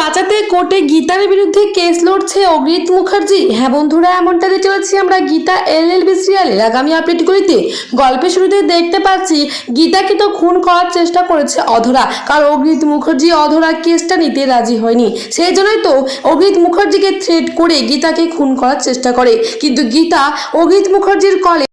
বাঁচাতে কোর্টে গীতার বিরুদ্ধে কেস লড়ছে অগ্রিত মুখার্জি। হ্যাঁ বন্ধুরা, এমনটা দেখতে পাচ্ছি আমরা গীতা এল এল বি সিরিয়ালের আগামী আপডেটগুলিতে গল্পের শুরুতে দেখতে পাচ্ছি গীতাকে তো খুন করার চেষ্টা করেছে অধরা, কারণ অগ্রিত মুখার্জি অধরা কেসটা নিতে রাজি হয়নি। সেই জন্যই তো অগ্রিত মুখার্জিকে থ্রেট করে গীতাকে খুন করার চেষ্টা করে। কিন্তু গীতা অগ্রিত মুখার্জির কলে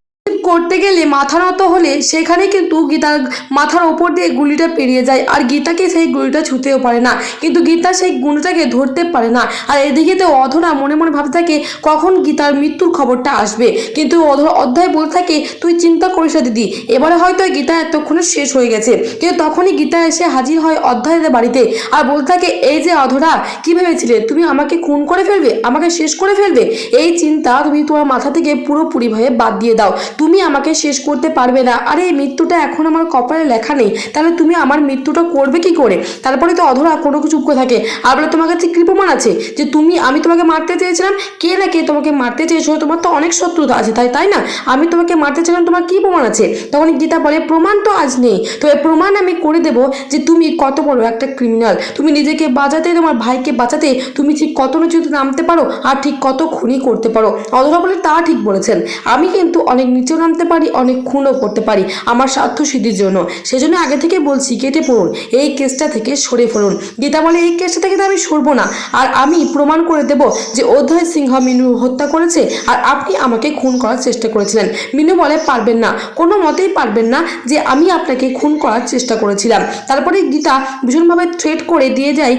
করতে গেলে মাথা নত হলে সেখানে কিন্তু গীতার মাথার ওপর দিয়ে গুলিটা পেরিয়ে যায়। আর গীতাকে সেই গুলিটা ছুঁতেও পারে না। কিন্তু গীতা সেই গুলিটাকে ধরতে পারে না। আর এদিকে তো অধরা মনে মনে ভাবতে থাকে, কখন গীতার মৃত্যুর খবরটা আসবে? কিন্তু অধরা অধ্যায় বলতে থাকে, তুই চিন্তা করিস না দিদি। এবারে হয়তো গীতা এতক্ষণে শেষ হয়ে গেছে। কিন্তু তখনই গীতা এসে হাজির হয় অধ্যায়ের বাড়িতে। আর বলতে থাকে, এই যে অধরা, কি ভেবেছিলে? তুমি আমাকে খুন করে ফেলবে? আমাকে শেষ করে ফেলবে? এই চিন্তা তুমি তোমার মাথা থেকে পুরোপুরিভাবে বাদ দিয়ে দাও। তুমি আমাকে শেষ করতে পারবে না। আরে, এই মৃত্যুটা এখন আমার কপালে লেখা নেই। তাহলে তুমি আমার মৃত্যুটা করবে কি করে? তারপরে তো অধরা কোনো কিছু থাকে। আর বলে, তোমার কাছে কি প্রমাণ আছে যে তুমি, আমি তোমাকে মারতে চেয়েছিলাম। কে না কে তোমাকে মারতে চেয়েছো তোমার তো অনেক শত্রুতা আছে, তাই তাই না? আমি তোমাকে মারতে চাইলাম তোমার কী প্রমাণ আছে? তখন গীতা বলে, প্রমাণ তো আজ নেই। তবে প্রমাণ আমি করে দেবো যে তুমি কত বড় একটা ক্রিমিনাল তুমি নিজেকে বাঁচাতে, তোমার ভাইকে বাঁচাতে তুমি ঠিক কত নিচুতে নামতে পারো আর ঠিক কত খুনি করতে পারো। অধরা বলে, তা ঠিক বলেছেন। আমি কিন্তু অনেক নিচেও নামতে পারি, অনেক খুনও করতে পারি আমার স্বার্থ সিদ্ধির জন্য। সেজন্য আগে থেকে বলছি, কেটে পড়ুন, এই কেসটা থেকে সরে পড়ুন। গীতা বলে, এই কেসটা থেকে তো আমি সরবো না। আর আমি প্রমাণ করে দেব যে অধ্যয় সিংহ মিনু হত্যা করেছে আর আপনি আমাকে খুন করার চেষ্টা করেছিলেন। মিনু বলে, পারবেন না। কোনো মতেই পারবেন না যে আমি আপনাকে খুন করার চেষ্টা করেছিলাম। তারপরে গীতা ভীষণভাবে থ্রেট করে দিয়ে যায়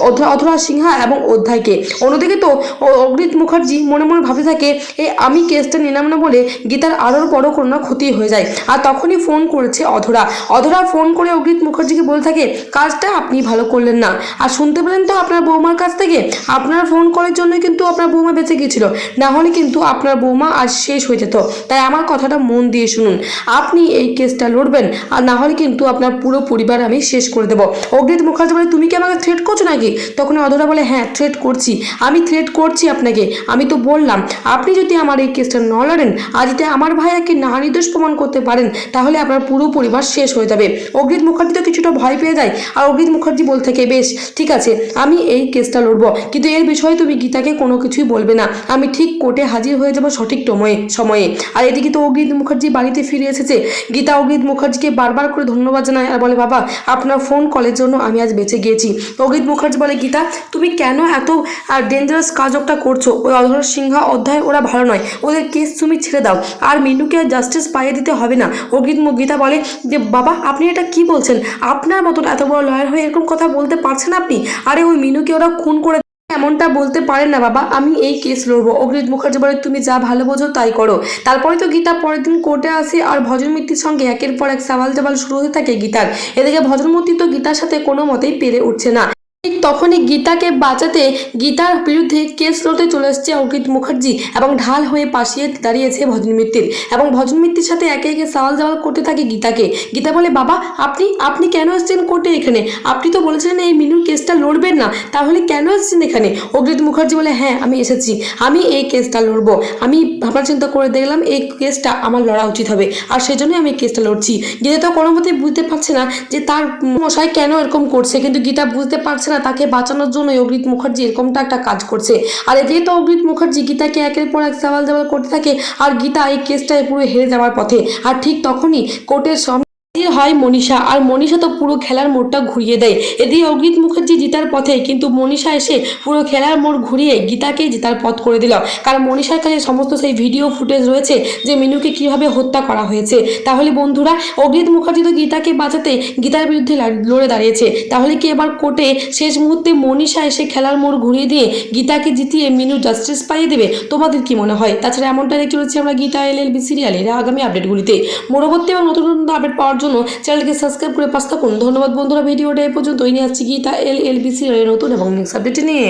অধরা সিংহা এবং অধ্যায়কে। অন্যদিকে তো অগ্রিত মুখার্জি মনে মনে ভাবে থাকে, এ, আমি কেসটা নিলাম না বলে গীতার আরও বড় কোনো না ক্ষতি হয়ে যায়। আর তখনই ফোন করেছে অধরা। অধরা ফোন করে অগ্রিত মুখার্জিকে বলে থাকে, কাজটা আপনি ভালো করলেন না। আর শুনতে পেলেন তো আপনার বৌমার কাছ থেকে, আপনার ফোন করার জন্য কিন্তু আপনার বৌমা বেঁচে গিয়েছিল। না হলে কিন্তু আপনার বৌমা আজ শেষ হয়ে যেত। তাই আমার কথাটা মন দিয়ে শুনুন। আপনি এই কেসটা লড়বেন, আর না হলে কিন্তু আপনার পুরো পরিবার আমি শেষ করে দেবো। অগ্রিত মুখার্জি বলে, তুমি কি আমাকে থ্রেট করছ নাকি? তখন অধরা বলে হ্যাঁ থ্রেট করছি। আমি থ্রেট করছি আপনাকে। আমি তো বললাম, আপনি যদি আমার এই কেসটা ন লড়েন যদি আমার ভাইয়াকে না নির্দোষ প্রমাণ করতে পারেন, তাহলে আপনার পুরো পরিবার শেষ হয়ে যাবে। অগ্রিত মুখার্জি তো কিছুটা ভয় পেয়ে যায়, আর অগ্রিত মুখার্জি বলতে থাকে বেশ, ঠিক আছে, আমি এই কেসটা লড়বো, কিন্তু এর বিষয়ে তুমি গীতাকে কোনো কিছুই বলবে না, আমি ঠিক কোর্টে হাজির হয়ে যাব সঠিক সময়ে সময়ে। আর এদিকে তো অগ্রিত মুখার্জি বাড়িতে ফিরে এসেছে, গীতা অগ্রিত মুখার্জিকে বারবার করে ধন্যবাদ জানায় আর বলে, বাবা, আপনার ফোন কলের জন্য আমি আজ বেঁচে গিয়েছি। অগ্রিত মুখার্জি বলে, গীতা, তুমি কেন এত আর ডেঞ্জারাস কাজটা করছ? ওই অধর সিংহা অধ্যায় ওরা ভালো নয়, ওদের কেস তুমি ছেড়ে দাও, আর মিনুকে জাস্টিস পাইয়ে দিতে হবে না? অগ্রিত মু- গীতা বলে যে, বাবা, আপনি এটা কি বলছেন? আপনার মতন এত বড় লয়ার হয়ে এরকম কথা বলতে পারছেন আপনি? আরে ওই মিনুকে ওরা খুন করে এমনটা বলতে পারেন না, বাবা। আমি এই কেস লড়বো। অগ্রিত মুখার্জি বলে, তুমি যা ভালো বোঝো, তাই করো। তারপরে তো গীতা পরের দিন কোর্টে আসে আর ভজন মিত্তির সঙ্গে একের পর এক সাওয়াল জাবাল শুরু হতে থাকে গীতার। এদিকে ভজনমূর্তি তো গীতার সাথে কোনো মতেই পেরে উঠছে না। তখনই গীতাকে বাঁচাতে গীতার বিরুদ্ধে কেস লড়তে চলে এসছে অঙ্কিত মুখার্জি এবং ঢাল হয়ে পাশিয়ে দাঁড়িয়েছে ভজন মিত্তির এবং ভজন মিত্তির সাথে একে একে সওয়াল জবাল করতে থাকে গীতাকে। গীতা বলে, বাবা, আপনি আপনি কেন এসেছেন কোর্টে এখানে? আপনি তো বলেছিলেন এই মিনুর কেসটা লড়বেন না। তাহলে কেন এসেছেন এখানে? অগ্রিত মুখার্জি বলে হ্যাঁ আমি এসেছি। আমি এই কেসটা লড়বো। আমি ভাবনা চিন্তা করে দেখলাম এই কেসটা আমার লড়া উচিত হবে। আর সেই জন্যই আমি কেসটা লড়ছি। গীতা তো কোনো মতেই বুঝতে পারছে না যে তার মশাই কেন এরকম করছে। কিন্তু গীতা বুঝতে পারছে না তাকে বাঁচানোর জন্য অগ্রিত মুখার্জি এরকমটা একটা কাজ করছে। আর এদিকে তো অগ্রিত মুখার্জি গীতাকে একের পর এক সওয়াল দেওয়াল করতে থাকে, আর গীতা এই কেসটায় পুরো হেরে যাওয়ার পথে। আর ঠিক তখনই কোর্টের হাজির হয় মনীষা, আর মনীষা তো পুরো খেলার মোড়টা ঘুরিয়ে দেয়। এদিকে অগ্রিত মুখার্জি জিতার পথে কিন্তু মনীষা এসে পুরো খেলার মোড় ঘুরিয়ে গীতাকে জেতার পথ করে দিল। কারণ মনীষার কাছে সমস্ত সেই ভিডিও ফুটেজ রয়েছে যে মিনুকে কীভাবে হত্যা করা হয়েছে। তাহলে বন্ধুরা অগ্রিত মুখার্জি তো গীতাকে বাঁচাতে গীতার বিরুদ্ধে লাড়- লড়ে দাঁড়িয়েছে। তাহলে কি এবার কোর্টে শেষ মুহূর্তে মনীষা এসে খেলার মোড় ঘুরিয়ে দিয়ে গীতাকে জিতিয়ে মিনু জাস্টিস পাইয়ে দেবে? তোমাদের কি মনে হয়? তাছাড়া এমনটা দেখতে চলেছি আমরা গীতা এল এল বি সিরিয়ালের আগামী আপডেটগুলিতে পরবর্তী এবং নতুন নতুন আপডেট পাওয়ার জন্য চ্যানেলকে সাবস্ক্রাইব করে পাশ থাকুন। ধন্যবাদ বন্ধুরা, ভিডিওটা এ পর্যন্তই। নিয়ে আসছি গীতা, এল এল বিসি নতুন এবং নেক্সট আপডেট নিয়ে।